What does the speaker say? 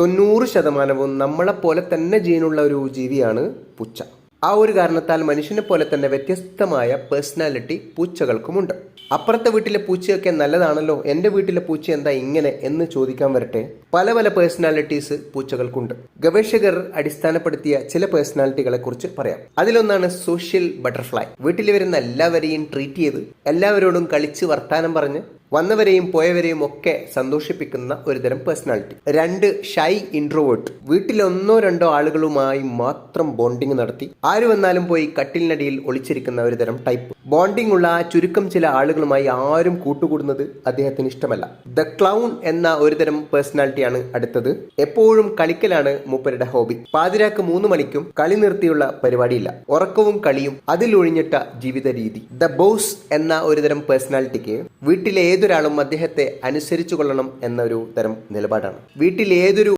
തൊണ്ണൂറ് ശതമാനവും നമ്മളെപ്പോലെ തന്നെ ജീനുള്ള ഒരു ജീവിയാണ് പൂച്ച. ആ ഒരു കാരണത്താൽ മനുഷ്യനെ പോലെ തന്നെ വ്യത്യസ്തമായ പേഴ്സണാലിറ്റി പൂച്ചകൾക്കുമുണ്ട്. അപ്പുറത്തെ വീട്ടിലെ പൂച്ചയൊക്കെ നല്ലതാണല്ലോ എന്റെ വീട്ടിലെ പൂച്ച എന്താ ഇങ്ങനെ എന്ന് ചോദിക്കാൻ വരട്ടെ? പല പല പേഴ്സണാലിറ്റീസ് പൂച്ചകൾക്കുണ്ട്. ഗവേഷകർ അടിസ്ഥാനപ്പെടുത്തിയ ചില പേഴ്സണാലിറ്റികളെ കുറിച്ച് പറയാം. അതിലൊന്നാണ് സോഷ്യൽ ബട്ടർഫ്ലൈ. വീട്ടിൽ വരുന്ന എല്ലാവരെയും ട്രീറ്റ് ചെയ്ത് എല്ലാവരോടും കളിച്ച് വർത്താനം പറഞ്ഞ് വന്നവരെയും പോയവരെയും ഒക്കെ സന്തോഷിപ്പിക്കുന്ന ഒരുതരം പേഴ്സണാലിറ്റി രണ്ട് ഷൈ ഇൻട്രോവേർട്ട് വീട്ടിലൊന്നോ രണ്ടോ ആളുകളുമായി മാത്രം ബോണ്ടിങ് നടത്തി. ആര് വന്നാലും പോയി കട്ടിലിനടിയിൽ ഒളിച്ചിരിക്കുന്ന ഒരുതരം ടൈപ്പ് ബോണ്ടിങ് ഉള്ള ആ ചുരുക്കം ചില ആളുകളുമായി ആരും കൂട്ടുകൂടുന്നത് അദ്ദേഹത്തിന് ഇഷ്ടമല്ല. ദ ക്ലൗൺ എന്ന ഒരുതരം പേഴ്സണാലിറ്റിയാണ് അടുത്തത്. എപ്പോഴും കളിക്കലാണ് മൂപ്പരുടെ ഹോബി. പാതിരാക്ക് മൂന്ന് മണിക്കും കളി നിർത്തിയുള്ള പരിപാടിയില്ല. ഉറക്കവും കളിയും അതിലൊഴിഞ്ഞിട്ട ജീവിത രീതി ദ ബോസ് എന്ന ഒരുതരം പേഴ്സണാലിറ്റിക്ക് വീട്ടിലെ ഏതൊരാളും അദ്ദേഹത്തെ അനുസരിച്ചു കൊള്ളണം എന്നൊരു തരം നിലപാടാണ്. വീട്ടിൽ ഏതൊരു